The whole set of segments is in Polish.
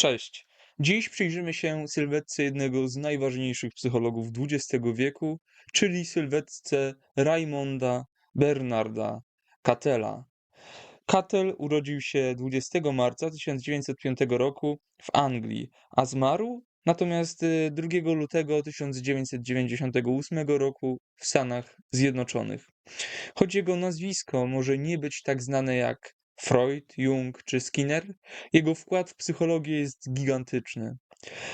Cześć. Dziś przyjrzymy się sylwetce jednego z najważniejszych psychologów XX wieku, czyli sylwetce Raymonda Bernarda Cattella. Cattell urodził się 20 marca 1905 roku w Anglii, a zmarł natomiast y, 2 lutego 1998 roku w Stanach Zjednoczonych. Choć jego nazwisko może nie być tak znane jak Freud, Jung czy Skinner, jego wkład w psychologię jest gigantyczny.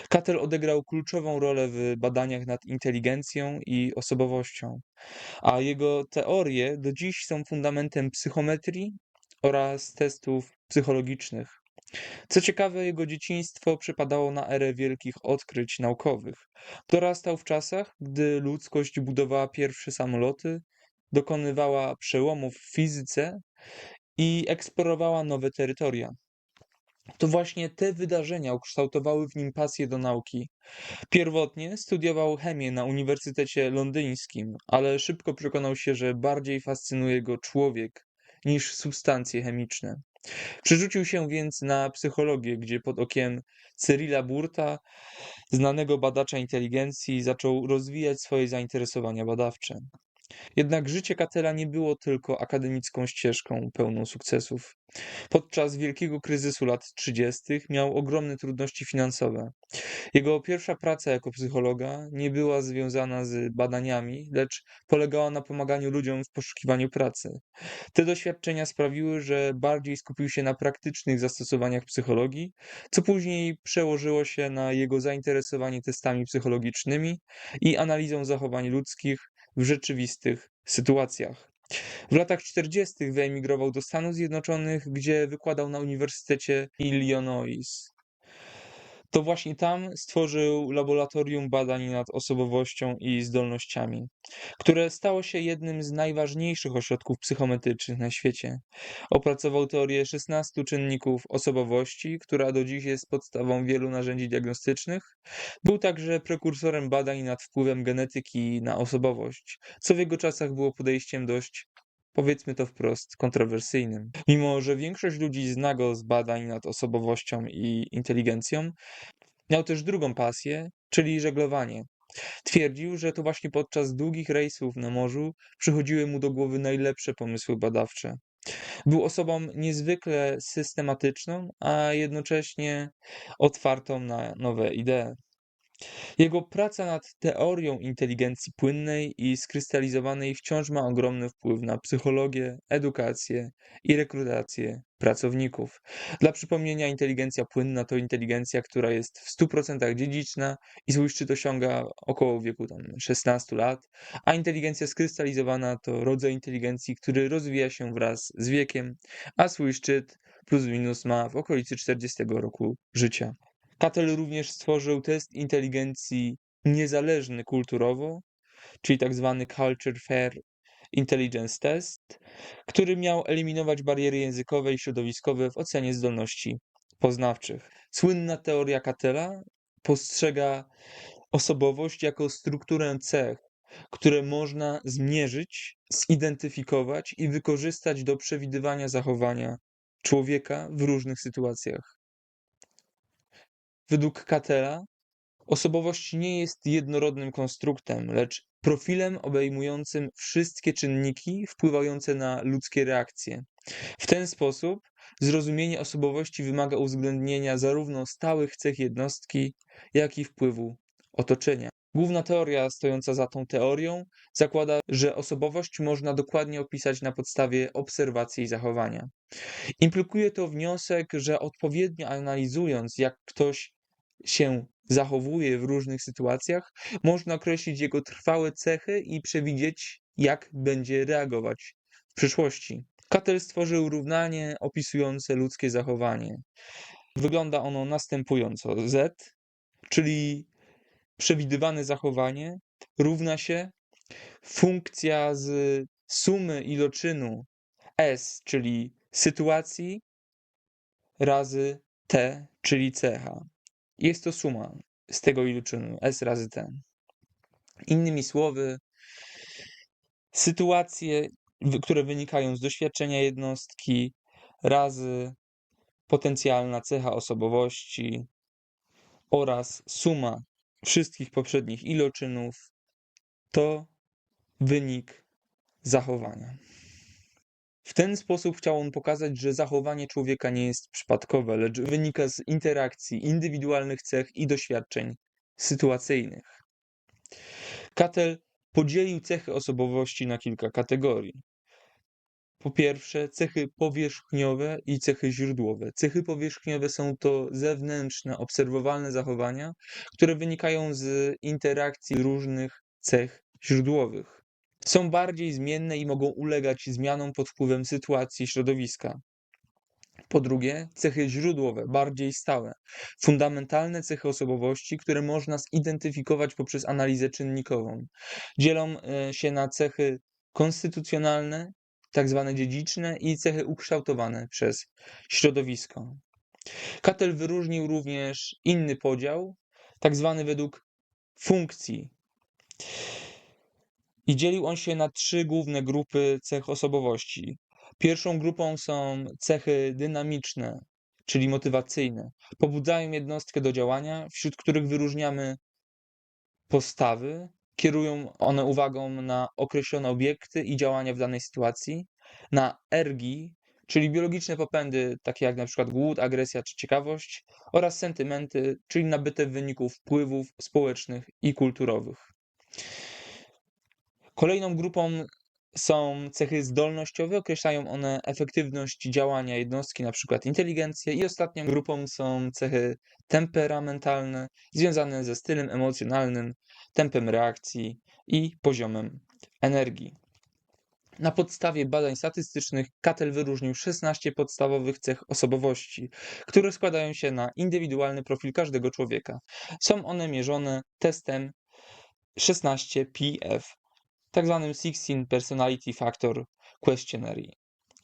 Cattell odegrał kluczową rolę w badaniach nad inteligencją i osobowością, a jego teorie do dziś są fundamentem psychometrii oraz testów psychologicznych. Co ciekawe, jego dzieciństwo przypadało na erę wielkich odkryć naukowych. Dorastał w czasach, gdy ludzkość budowała pierwsze samoloty, dokonywała przełomów w fizyce i eksplorowała nowe terytoria. To właśnie te wydarzenia ukształtowały w nim pasję do nauki. Pierwotnie studiował chemię na Uniwersytecie Londyńskim, ale szybko przekonał się, że bardziej fascynuje go człowiek niż substancje chemiczne. Przerzucił się więc na psychologię, gdzie pod okiem Cyrila Burta, znanego badacza inteligencji, zaczął rozwijać swoje zainteresowania badawcze. Jednak życie Cattella nie było tylko akademicką ścieżką pełną sukcesów. Podczas wielkiego kryzysu lat 30. miał ogromne trudności finansowe. Jego pierwsza praca jako psychologa nie była związana z badaniami, lecz polegała na pomaganiu ludziom w poszukiwaniu pracy. Te doświadczenia sprawiły, że bardziej skupił się na praktycznych zastosowaniach psychologii, co później przełożyło się na jego zainteresowanie testami psychologicznymi i analizą zachowań ludzkich w rzeczywistych sytuacjach. W latach 40. wyemigrował do Stanów Zjednoczonych, gdzie wykładał na Uniwersytecie Illinois. To właśnie tam stworzył laboratorium badań nad osobowością i zdolnościami, które stało się jednym z najważniejszych ośrodków psychometrycznych na świecie. Opracował teorię 16 czynników osobowości, która do dziś jest podstawą wielu narzędzi diagnostycznych. Był także prekursorem badań nad wpływem genetyki na osobowość, co w jego czasach było podejściem dość powiedzmy to wprost, kontrowersyjnym. Mimo, że większość ludzi zna go z badań nad osobowością i inteligencją, miał też drugą pasję, czyli żeglowanie. Twierdził, że to właśnie podczas długich rejsów na morzu przychodziły mu do głowy najlepsze pomysły badawcze. Był osobą niezwykle systematyczną, a jednocześnie otwartą na nowe idee. Jego praca nad teorią inteligencji płynnej i skrystalizowanej wciąż ma ogromny wpływ na psychologię, edukację i rekrutację pracowników. Dla przypomnienia, inteligencja płynna to inteligencja, która jest w 100% dziedziczna i swój szczyt osiąga około wieku tam 16 lat, a inteligencja skrystalizowana to rodzaj inteligencji, który rozwija się wraz z wiekiem, a swój szczyt plus minus ma w okolicy 40 roku życia. Cattell również stworzył test inteligencji niezależny kulturowo, czyli tak zwany Culture Fair Intelligence Test, który miał eliminować bariery językowe i środowiskowe w ocenie zdolności poznawczych. Słynna teoria Cattella postrzega osobowość jako strukturę cech, które można zmierzyć, zidentyfikować i wykorzystać do przewidywania zachowania człowieka w różnych sytuacjach. Według Cattella osobowość nie jest jednorodnym konstruktem, lecz profilem obejmującym wszystkie czynniki wpływające na ludzkie reakcje. W ten sposób zrozumienie osobowości wymaga uwzględnienia zarówno stałych cech jednostki, jak i wpływu otoczenia. Główna teoria stojąca za tą teorią zakłada, że osobowość można dokładnie opisać na podstawie obserwacji i zachowania. Implikuje to wniosek, że odpowiednio analizując, jak ktoś się zachowuje w różnych sytuacjach, można określić jego trwałe cechy i przewidzieć, jak będzie reagować w przyszłości. Cattell stworzył równanie opisujące ludzkie zachowanie. Wygląda ono następująco. Z, czyli przewidywane zachowanie, równa się funkcja z sumy iloczynu S, czyli sytuacji, razy T, czyli cecha. Jest to suma z tego iloczynu S razy T. Innymi słowy, sytuacje, które wynikają z doświadczenia jednostki, razy potencjalna cecha osobowości, oraz suma wszystkich poprzednich iloczynów to wynik zachowania. W ten sposób chciał on pokazać, że zachowanie człowieka nie jest przypadkowe, lecz wynika z interakcji indywidualnych cech i doświadczeń sytuacyjnych. Cattell podzielił cechy osobowości na kilka kategorii. Po pierwsze, cechy powierzchniowe i cechy źródłowe. Cechy powierzchniowe są to zewnętrzne, obserwowalne zachowania, które wynikają z interakcji różnych cech źródłowych. Są bardziej zmienne i mogą ulegać zmianom pod wpływem sytuacji środowiska. Po drugie, cechy źródłowe, bardziej stałe, fundamentalne cechy osobowości, które można zidentyfikować poprzez analizę czynnikową. Dzielą e, się na cechy konstytucjonalne, tak zwane dziedziczne i cechy ukształtowane przez środowisko. Cattell wyróżnił również inny podział, tak zwany według funkcji. I dzielił on się na trzy główne grupy cech osobowości. Pierwszą grupą są cechy dynamiczne, czyli motywacyjne. Pobudzają jednostkę do działania, wśród których wyróżniamy postawy. Kierują one uwagą na określone obiekty i działania w danej sytuacji, na ergi, czyli biologiczne popędy, takie jak przykład głód, agresja czy ciekawość, oraz sentymenty, czyli nabyte w wyniku wpływów społecznych i kulturowych. Kolejną grupą są cechy zdolnościowe, określają one efektywność działania jednostki, np. inteligencję, i ostatnią grupą są cechy temperamentalne, związane ze stylem emocjonalnym, tempem reakcji i poziomem energii. Na podstawie badań statystycznych Cattell wyróżnił 16 podstawowych cech osobowości, które składają się na indywidualny profil każdego człowieka. Są one mierzone testem 16PF, tak zwanym 16 Personality Factor Questionnaire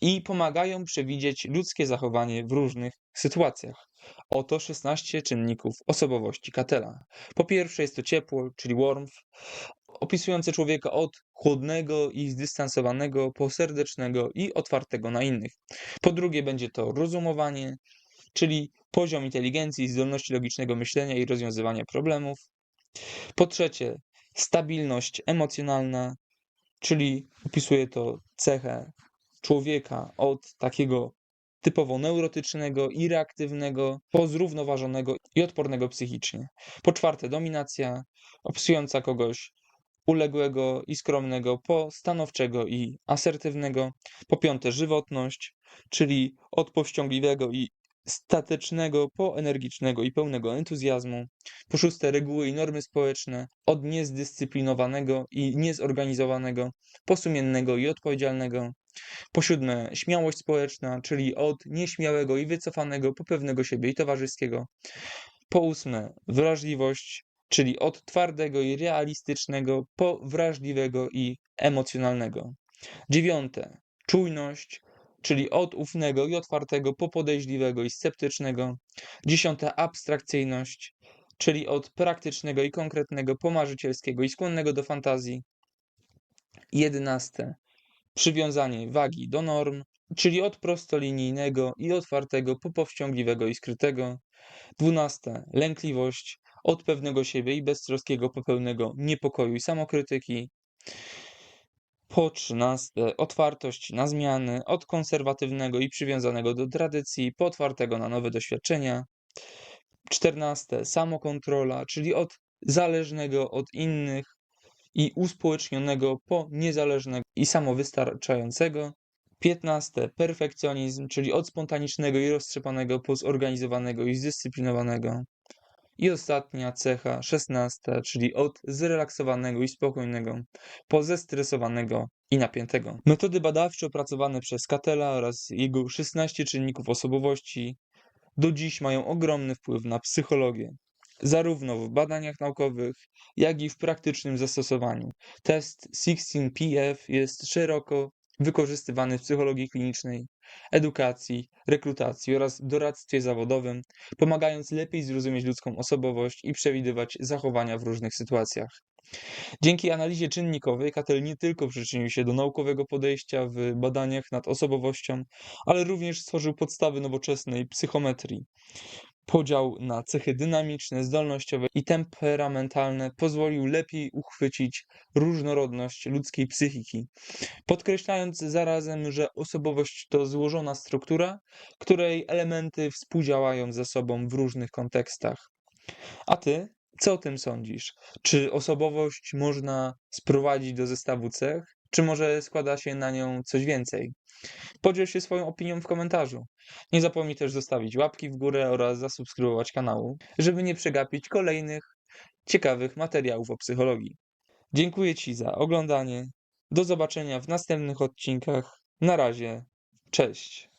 i pomagają przewidzieć ludzkie zachowanie w różnych sytuacjach. Oto 16 czynników osobowości Cattella. Po pierwsze jest to ciepło, czyli warmth, opisujące człowieka od chłodnego i zdystansowanego po serdecznego i otwartego na innych. Po drugie będzie to rozumowanie, czyli poziom inteligencji, zdolności logicznego myślenia i rozwiązywania problemów. Po trzecie, stabilność emocjonalna, czyli opisuje to cechę człowieka od takiego typowo neurotycznego i reaktywnego, po zrównoważonego i odpornego psychicznie. Po czwarte, dominacja, opisująca kogoś uległego i skromnego, po stanowczego i asertywnego. Po piąte, żywotność, czyli od powściągliwego i statecznego po energicznego i pełnego entuzjazmu. Po szóste, reguły i normy społeczne, od niezdyscyplinowanego i niezorganizowanego po sumiennego i odpowiedzialnego. Po siódme, śmiałość społeczna, czyli od nieśmiałego i wycofanego po pewnego siebie i towarzyskiego. Po ósme, wrażliwość, czyli od twardego i realistycznego po wrażliwego i emocjonalnego. Dziewiąte, czujność, czyli od ufnego i otwartego po podejrzliwego i sceptycznego. Dziesiąte, abstrakcyjność, czyli od praktycznego i konkretnego po marzycielskiego i skłonnego do fantazji. Jedenaste, przywiązanie wagi do norm, czyli od prostolinijnego i otwartego po powściągliwego i skrytego. Dwunaste, lękliwość, od pewnego siebie i beztroskiego po pełnego niepokoju i samokrytyki. Po trzynaste, otwartość na zmiany, od konserwatywnego i przywiązanego do tradycji, po otwartego na nowe doświadczenia. Czternaste, samokontrola, czyli od zależnego od innych i uspołecznionego po niezależnego i samowystarczającego. Piętnaste, perfekcjonizm, czyli od spontanicznego i roztrzepanego po zorganizowanego i zdyscyplinowanego. I ostatnia cecha, szesnasta, czyli od zrelaksowanego i spokojnego po zestresowanego i napiętego. Metody badawcze opracowane przez Cattella oraz jego 16 czynników osobowości do dziś mają ogromny wpływ na psychologię, zarówno w badaniach naukowych, jak i w praktycznym zastosowaniu. Test 16PF jest szeroko wykorzystywany w psychologii klinicznej, edukacji, rekrutacji oraz doradztwie zawodowym, pomagając lepiej zrozumieć ludzką osobowość i przewidywać zachowania w różnych sytuacjach. Dzięki analizie czynnikowej Cattell nie tylko przyczynił się do naukowego podejścia w badaniach nad osobowością, ale również stworzył podstawy nowoczesnej psychometrii. Podział na cechy dynamiczne, zdolnościowe i temperamentalne pozwolił lepiej uchwycić różnorodność ludzkiej psychiki, podkreślając zarazem, że osobowość to złożona struktura, której elementy współdziałają ze sobą w różnych kontekstach. A ty, co o tym sądzisz? Czy osobowość można sprowadzić do zestawu cech, czy może składa się na nią coś więcej? Podziel się swoją opinią w komentarzu. Nie zapomnij też zostawić łapki w górę oraz zasubskrybować kanału, żeby nie przegapić kolejnych ciekawych materiałów o psychologii. Dziękuję Ci za oglądanie. Do zobaczenia w następnych odcinkach. Na razie. Cześć.